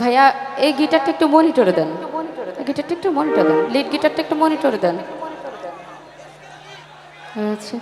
ভাইয়া, এই গিটারটা একটু মনিটরে দেন। গিটারটা একটু মনিটর দেন। লিড গিটারটা একটু মনিটরে দেন। আচ্ছা।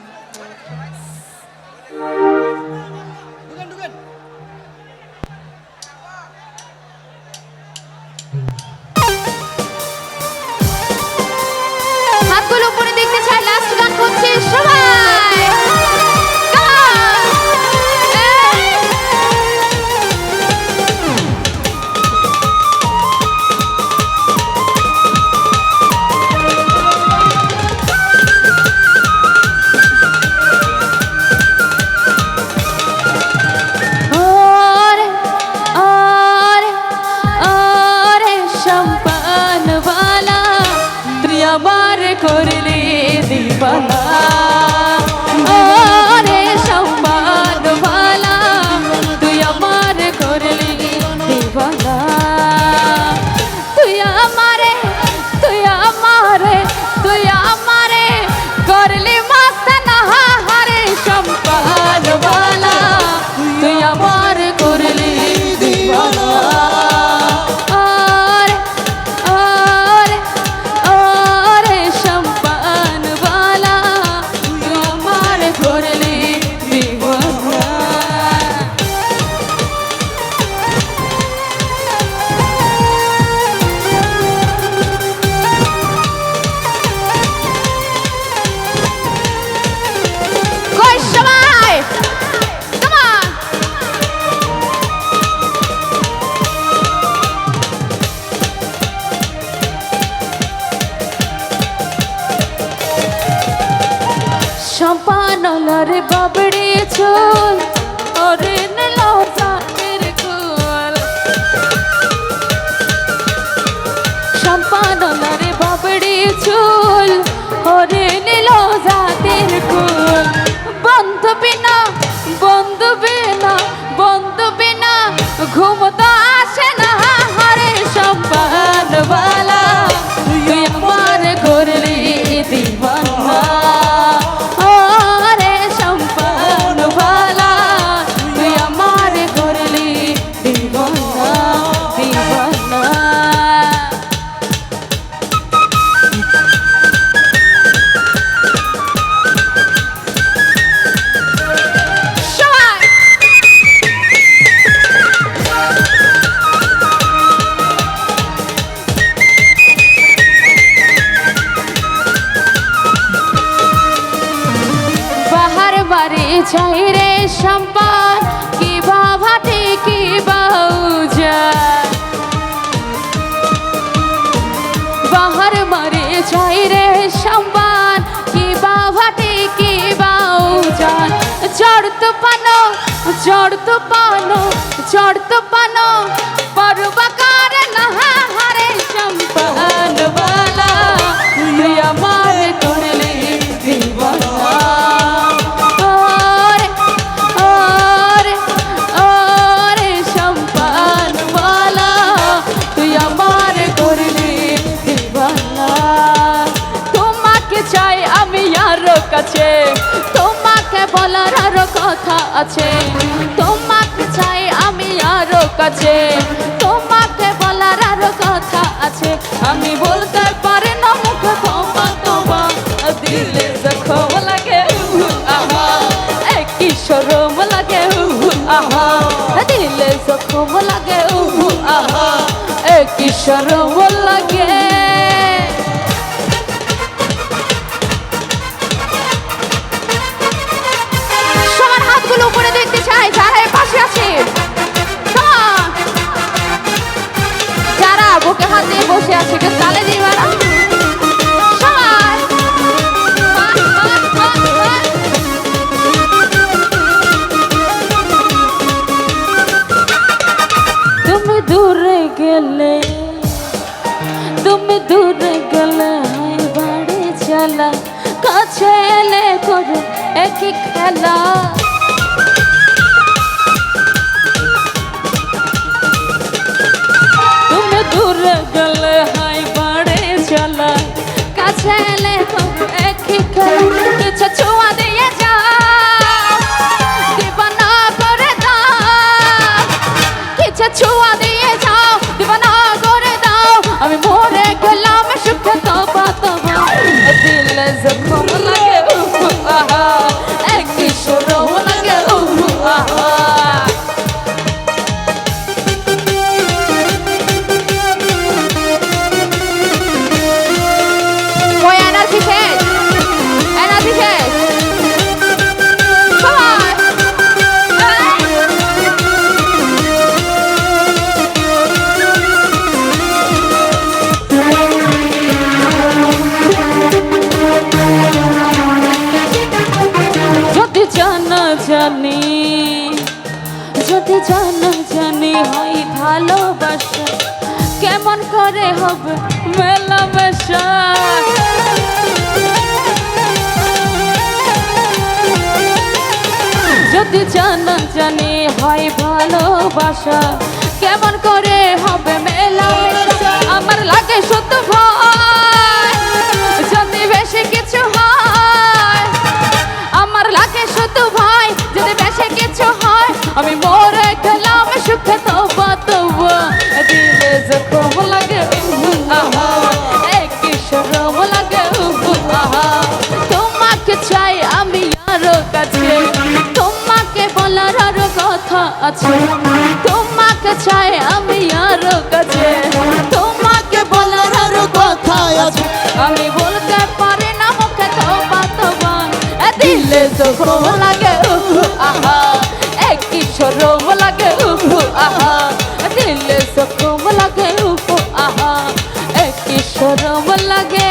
করলি দিবানা। show যাই রে সম্পদ, কি ভাবাতে কি বাউজা। বাহার মারে চাই রে সম্পান কি বাভাতে কি বাউজান জড় তো পানো তো পানো তো পানো কথা আছে। তোমাকে চাই আমি আরও কাছে। তোমাকে বলার আরও কথা আছে। আমি বলতে পারি না, মুখে তোমা তোমা। দিলে লাগে আহা। লাগে আহা। দিলে জখম লাগে আহা। চলা কাছে এলে করে একই খেলা। তুমি দূরে গেলে হাই বাড়ে চলা কাছে এলে একই খেলা। জানা জানি হয় ভালোবাসা। কেমন করে হবে মেলামেশা? যদি জানা জানি হয় ভালোবাসা, কেমন করে হবে মেলামেশা? আমার লাগে সত্য ভয়। যদি বেশি কিছু হয়, আমার লাগে শুধু ভয়। যদি বেশি কিছু হয়, আমি সুখে তবা তবা দিলে জখম লাগে আহা একই সরম লাগে আহা তোমাকে চাই আমি আরও কাছে। তোমাকে বলার আরও কথা আছে। তোমাকে চাই আমি আরও কাছে। তোমাকে বলার আরও কথা আছে। আমি বলতে পারি না মুখে তোবা তোবা দিলে ঘুম লাগে সরম লাগে উফু আহা। দিলে সখম লাগে উফু আহা। একই সরম লাগে